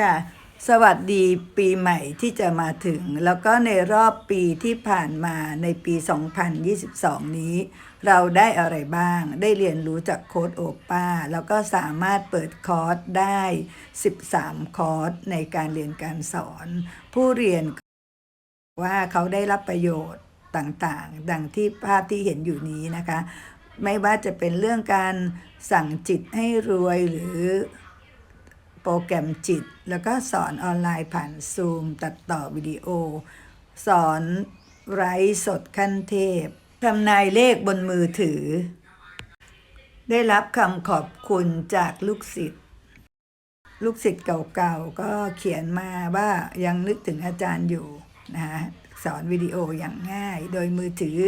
ค่ะ สวัสดีปีใหม่ที่จะมาถึง แล้วก็ในรอบปีที่ผ่านมาในปี 2022 นี้ เราได้อะไรบ้าง ได้เรียนรู้จากโค้ดโอป้า แล้วก็สามารถเปิดคอร์สได้ 13 คอร์สในการเรียนการสอน ผู้เรียนว่าเขาได้รับประโยชน์ต่างๆ ดังที่ภาพที่เห็นอยู่นี้นะคะ ไม่ว่าจะเป็นเรื่องการสั่งจิตให้รวยหรือ โปรแกรมจิต แล้วก็สอนออนไลน์ผ่านซูม ตัดต่อวิดีโอ สอนไร้สดขั้นเทพทำนายเลขบนมือถือ ได้รับคำขอบคุณจากลูกศิษย์ลูกศิษย์เก่าๆ ก็เขียนมาว่ายังนึกถึงอาจารย์อยู่นะคะสอนวิดีโออย่างง่ายโดยมือถือ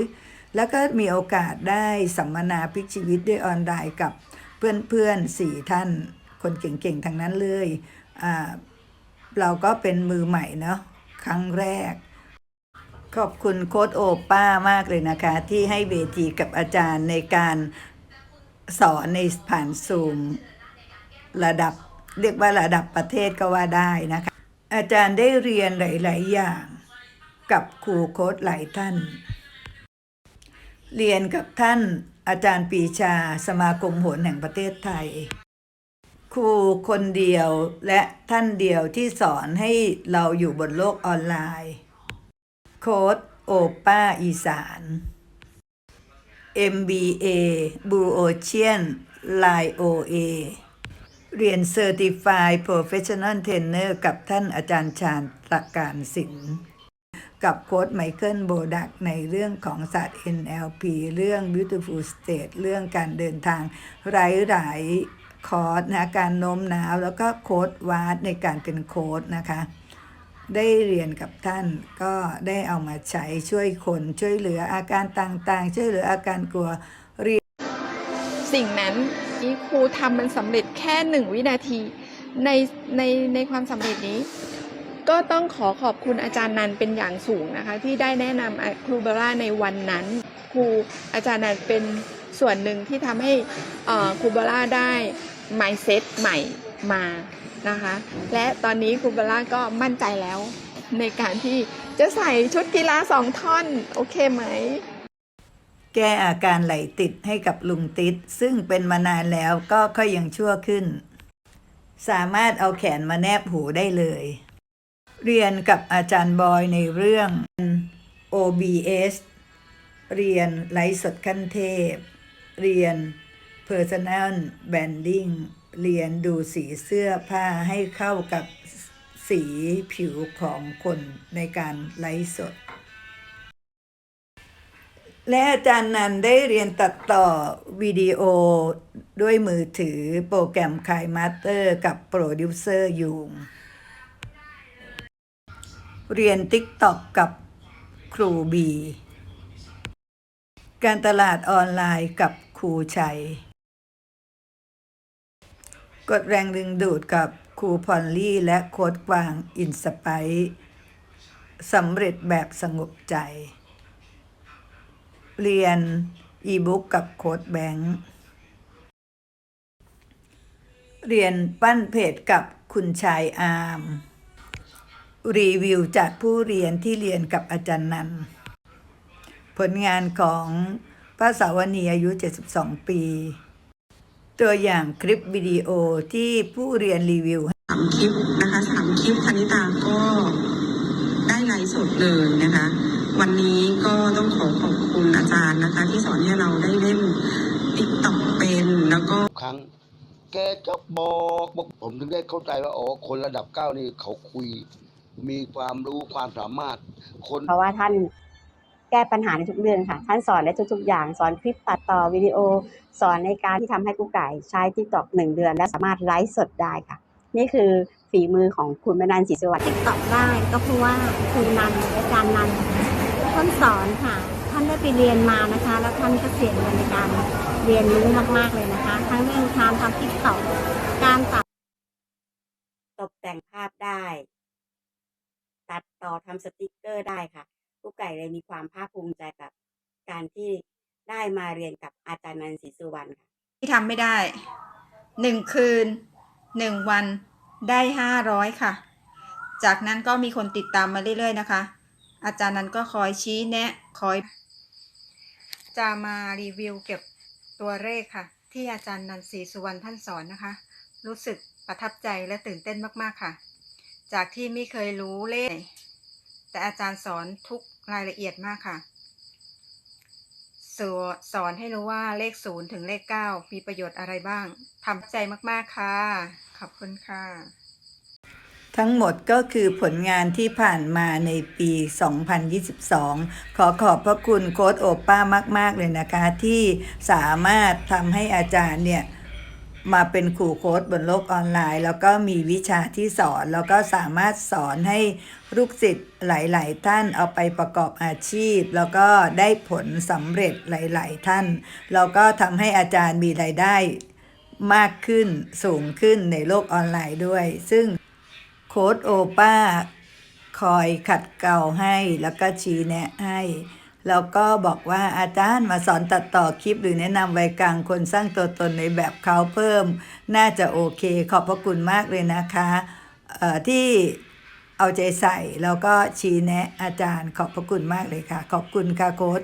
แล้วก็มีโอกาสได้สัมมนาพลิกชีวิตด้วยออนไลน์กับเพื่อนๆสี่ท่าน คนเก่งๆทั้งนั้นเลยเราก็เป็นมือใหม่เนาะครั้งแรก ขอบคุณโค้ดโอป้ามากเลยนะคะ ที่ให้เวทีกับอาจารย์ในการสอนในผ่านซูมระดับเรียกว่าระดับประเทศก็ว่าได้นะคะ อาจารย์ได้เรียนหลาย ๆ อย่างกับครูโค้ดหลายท่าน เรียนกับท่านอาจารย์ปีชาสมาคมโหรแห่งประเทศไทย รูคนเดียวและท่านเดียวที่สอนให้เราอยู่บนโลกออนไลน์ โค้ดโอป้าอีสาน MBA Blue Ocean Line OA เรียน Certified Professional Trainer กับท่านอาจารย์ชาญตะการศิลป์กับโค้ดไมเคิลโบดักในเรื่องของศาสตร์ NLP เรื่อง Beautiful State เรื่องการเดินทางหลายหลาย คอร์สนะการโน้มน้าวแล้วก็โค้ดวาดในการเป็นโค้ดนะคะ ได้เรียนกับท่านก็ได้เอามาใช้ช่วยคนช่วยเหลืออาการต่างๆ ช่วยเหลืออาการกลัวสิ่งนั้นที่ครูทำมันสำเร็จแค่หนึ่งวินาทีในในในความสำเร็จนี้ ก็ต้องขอขอบคุณอาจารย์นันเป็นอย่างสูงนะคะ ที่ได้แนะนำครูเบล่าในวันนั้น ครูอาจารย์นันเป็น ส่วนหนึ่งที่ทำให้ครูบลล่าได้ mindset ใหม่มานะคะ และตอนนี้ครูบลล่าก็มั่นใจแล้ว ในการที่จะใส่ชุดกีฬาสองท่อน โอเคไหม แก้อาการไหลติดให้กับลุงติด ซึ่งเป็นมานานแล้วก็ค่อยยังชั่วขึ้น สามารถเอาแขนมาแนบหูได้เลย เรียนกับอาจารย์บอยในเรื่อง OBS เรียนไลฟ์สดขั้นเทพ เรียน Personal Branding เรียนดูสีเสื้อผ้าให้เข้ากับสีผิวของคนในการไลฟ์สด และอาจารย์นันได้เรียนตัดต่อวิดีโอด้วยมือถือโปรแกรมคายมาสเตอร์กับโปรดิวเซอร์ยูงเรียน TikTok กับครูบี การตลาดออนไลน์กับ ครูชัย กดแรงดึงดูดกับครูพอลลี่และโค้ดกวางอินสไปสำเร็จแบบสงบใจ เรียนอีบุ๊กกับโค้ดแบงค์เรียนปั้นเพจกับคุณชายอาร์มรีวิวจากผู้เรียนที่เรียนกับอาจารย์นัน ผลงานของ พระสาวนีอายุ 72 ปี ตัวอย่างคลิปวิดีโอที่ผู้เรียนรีวิวสามคลิปนะคะสามคลิปธนิตาก็ได้ไลฟ์สดเลยนะคะ วันนี้ก็ต้องขอขอบคุณอาจารย์นะคะ ที่สอนให้เราได้เล่นติ๊กต็อกเป็นแล้วก็ครั้ง แกจะบอกบอกผมถึงได้เข้าใจว่าอ๋อคนระดับเก้านี่เขาคุย มีความรู้ความสามารถคน เพราะว่าท่าน แก้ปัญหาในทุกเรื่องค่ะ ท่านสอนได้ทุก ๆ อย่าง สอนคลิปตัดต่อวิดีโอ สอนในการที่ทำให้กุ๊กไก่ใช้ทิกตอกหนึ่งเดือน และสามารถไลฟ์สดได้ค่ะ นี่คือฝีมือของคุณแม่นันศรีสวัสดิ์ตอบได้ก็เพราะว่าครูนันอาจารย์นันท่านสอนค่ะ ท่านได้ไปเรียนมานะคะ แล้วท่านก็เสียเงินในการเรียนรู้มากๆเลยนะคะ ทั้งเรื่องการทำทิกตอกการตัดตกแต่งภาพได้ ตัดต่อทำสติกเกอร์ได้ค่ะ กุ๊กไก่เลยมีความภาคภูมิใจกับการที่ได้มาเรียนกับอาจารย์นันศรีสุวรรณค่ะ ที่ทำไม่ได้หนึ่งคืนหนึ่งวันได้ห้าร้อยค่ะ จากนั้นก็มีคนติดตามมาเรื่อยๆนะคะ อาจารย์นั้นก็คอยชี้แนะคอย จะมารีวิวเก็บตัวเลขค่ะ ที่อาจารย์นันศรีสุวรรณท่านสอนนะคะ รู้สึกประทับใจและตื่นเต้นมากๆค่ะ จากที่ไม่เคยรู้เลข แต่อาจารย์สอนทุกรายละเอียดมากค่ะสสอนให้รู้ว่าเลขศูนย์ถึงเลขเก้ามีประโยชน์อะไรบ้างทำใจมาก ๆ ค่ะ ขอบคุณค่ะ ทั้งหมดก็คือผลงานที่ผ่านมาในปี 2022 ขอขอบพระคุณโค้ดโอป้ามาก ๆ เลยนะคะ ที่สามารถทำให้อาจารย์เนี่ย มาเป็นครูโค้ดบนโลกออนไลน์ แล้วก็มีวิชาที่สอน แล้วก็สามารถสอนให้ลูกศิษย์หลาย ๆ ท่านเอาไปประกอบอาชีพ แล้วก็ได้ผลสำเร็จหลาย ๆ ท่าน แล้วก็ทำให้อาจารย์มีรายได้มากขึ้นสูงขึ้นในโลกออนไลน์ด้วย ซึ่งโค้ดโอป้าคอยขัดเกลาให้แล้วก็ชี้แนะให้ แล้วก็บอกว่าอาจารย์มาสอนตัดต่อคลิปหรือแนะนำวัยกลางคนสร้างตัวตนในแบบเขาเพิ่ม น่าจะโอเค ขอบพระคุณมากเลยนะคะที่เอาใจใส่แล้วก็ชี้แนะอาจารย์ขอบพระคุณมากเลยค่ะ ขอบคุณค่ะโค้ด